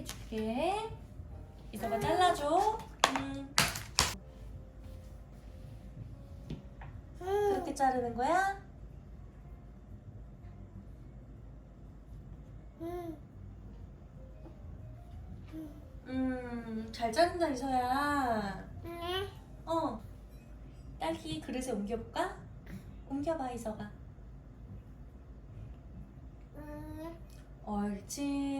해줄게. 이서가 잘라줘. 음. 그렇게 자르는 거야? 음, 잘 자른다 이서야. 어. 딸기 그릇에 옮겨볼까? 옮겨봐 이서가. 옳지.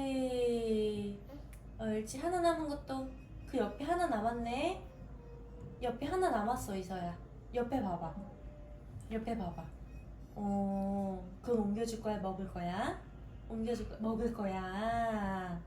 옳지. 하나 남은 것도 그 옆에 하나 남았네. 옆에 하나 남았어 이서야. 옆에 봐봐. 옆에 봐봐. 어, 그건 옮겨줄 거야? 먹을 거야? 옮겨줄 거야? 먹을 거야.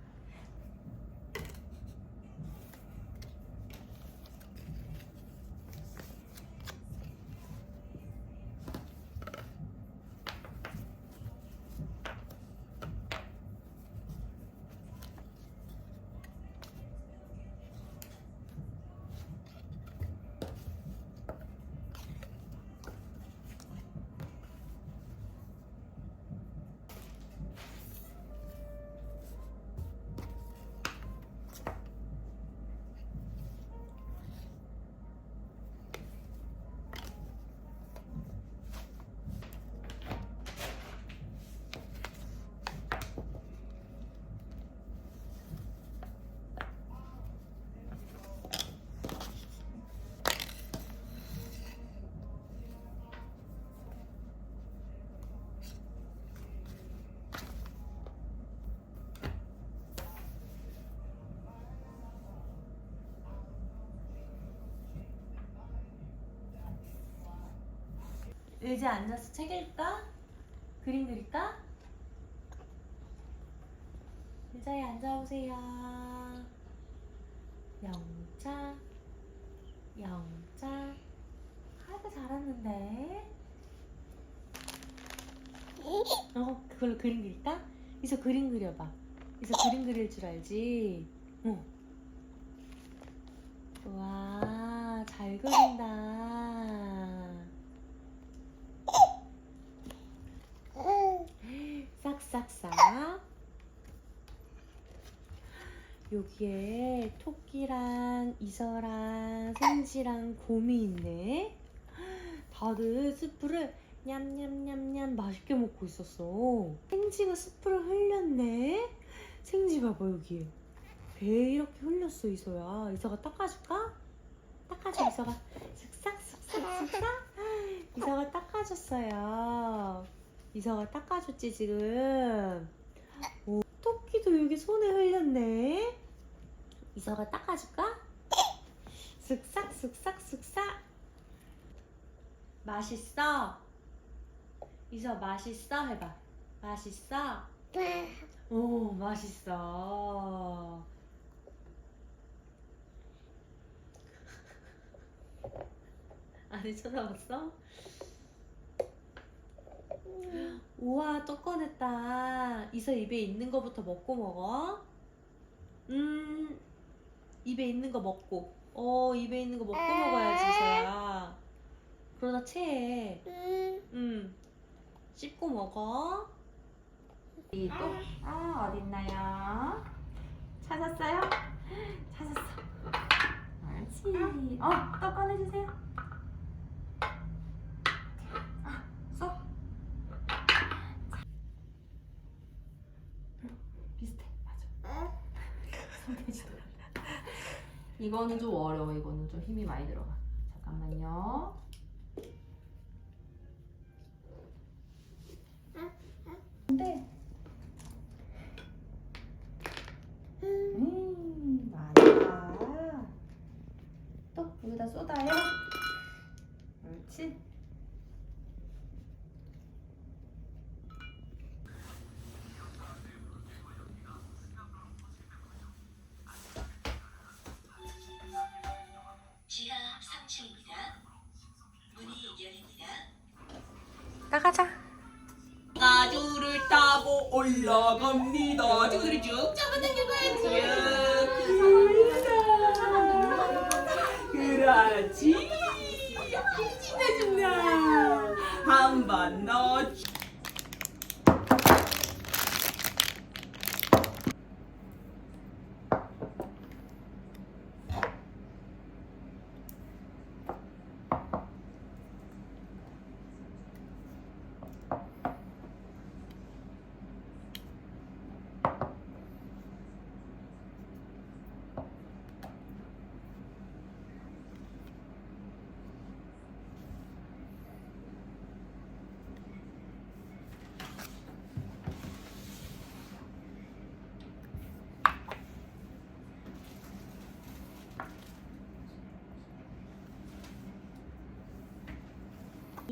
의자 앉아서 책 읽을까? 그림 그릴까? 의자에 앉아보세요. 영자, 영자. 아이고 잘했는데. 어, 그걸로 그림 그릴까? 이서 그림 그려봐. 이서 그림 그릴 줄 알지? 어. 와, 잘 그린다. 싹싹싹. 여기에 토끼랑 이서랑 생지랑 곰이 있네. 다들 스프를 냠냠냠냠 맛있게 먹고 있었어. 생지가 스프를 흘렸네. 생지 봐봐 여기. 배에 이렇게 흘렸어 이서야. 이서가 닦아줄까? 닦아줘 이서가. 슥싹 슥싹 슥싹. 이서가 닦아줬어요. 이서가 닦아줬지 지금. 오, 토끼도 여기 손에 흘렸네. 이서가 닦아줄까? 쓱싹 쓱싹 쓱싹. 맛있어? 이서 맛있어? 해봐. 맛있어? 오 맛있어. 안에 쳐다봤어? 우와 또 꺼냈다. 이서 입에 있는 거부터 먹고 먹어. 음 입에 있는 거 먹고. 어 입에 있는 거 먹고 먹어야지 이서야. 그러다 체해. 음. 씹고 먹어. 또아 어딨나요? 찾았어요? 찾았어. 옳지? 어또 꺼내주세요 아쏙 비슷해 맞아 손대지도 않아 이거는 좀 어려워. 이거는 좀 힘이 많이 들어가. 잠깐만요. 나가자 가주를 타고 올라갑니다. 줄을 쭉 잡아당겨가지요. 그렇지. 신나준다. 한번 더. 잉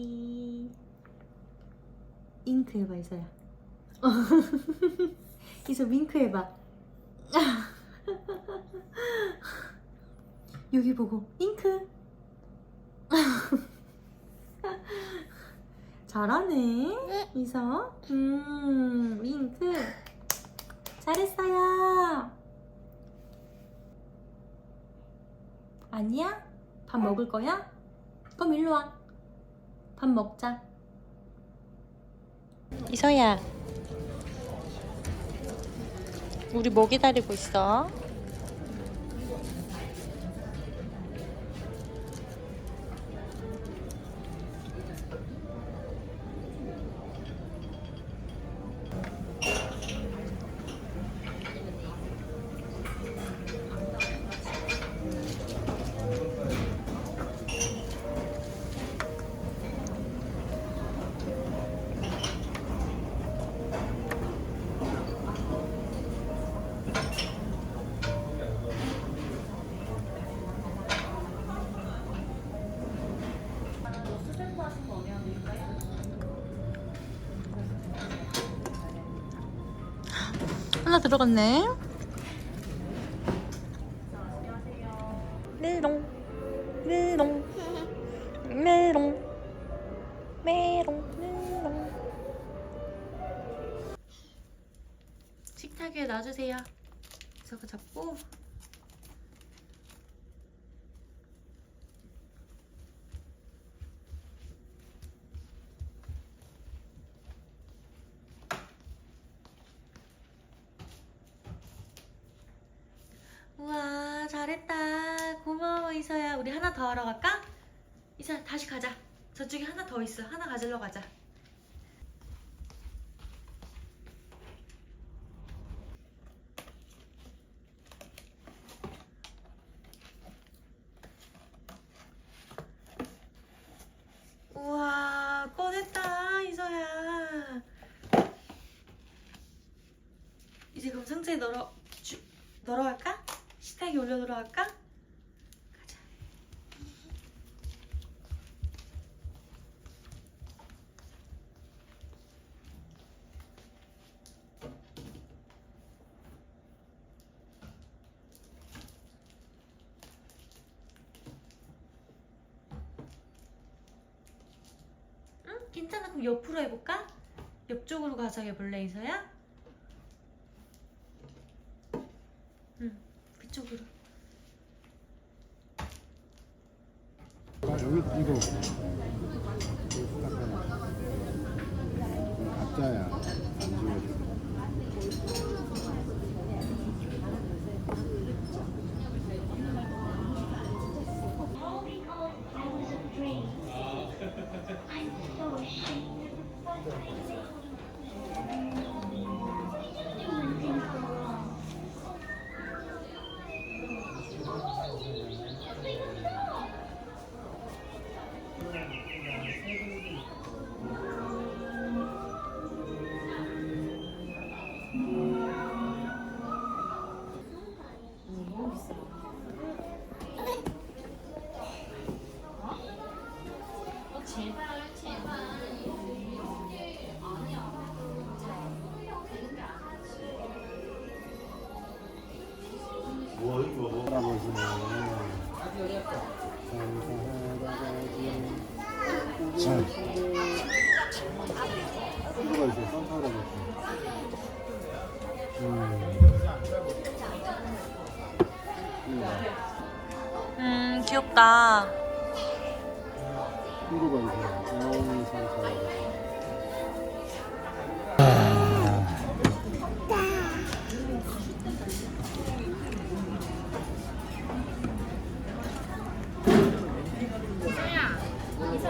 크이 잉크 해봐 이서야 이서 윙크 해봐 여기 보고 잉크 잘하네 이서 음 윙크 잘했어요 아니야? 밥 먹을 거야? 그럼 일로 와. 밥 먹자. 이서야. 우리 뭐 기다리고 있어? 하나 들어갔네. 메롱, 메롱, 메롱, 메롱, 메롱. 식탁 위에 놔주세요. 저거 잡고. 우와 잘했다 이서야 우리 하나 더 하러 갈까? 이서야 다시 가자. 저쪽에 하나 더 있어. 하나 가지러 가자. 우와 꺼냈다 이서야. 이제 그럼 상자에 널어 갈까? 식탁에 올려 놓으러 갈까? 가자. 응? 괜찮아. 그럼 옆으로 해볼까? 옆쪽으로 가자 해볼래, 이서야? 응, 그쪽으로. 아, 여기 이거 가짜야 음. 음, 귀엽다.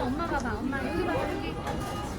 엄마 봐봐. 엄마 여기 봐봐. 여기.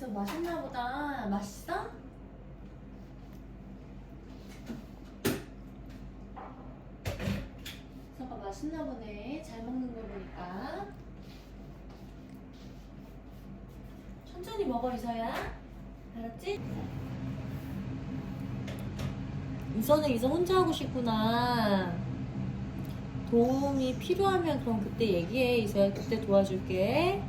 이서 맛있나 보다. 맛있어? 이서가 맛있나 보네. 잘 먹는 거 보니까. 천천히 먹어 이서야. 알았지? 이서는 이서 혼자 하고 싶구나. 도움이 필요하면 그럼 그때 얘기해 이서야 그때 도와줄게.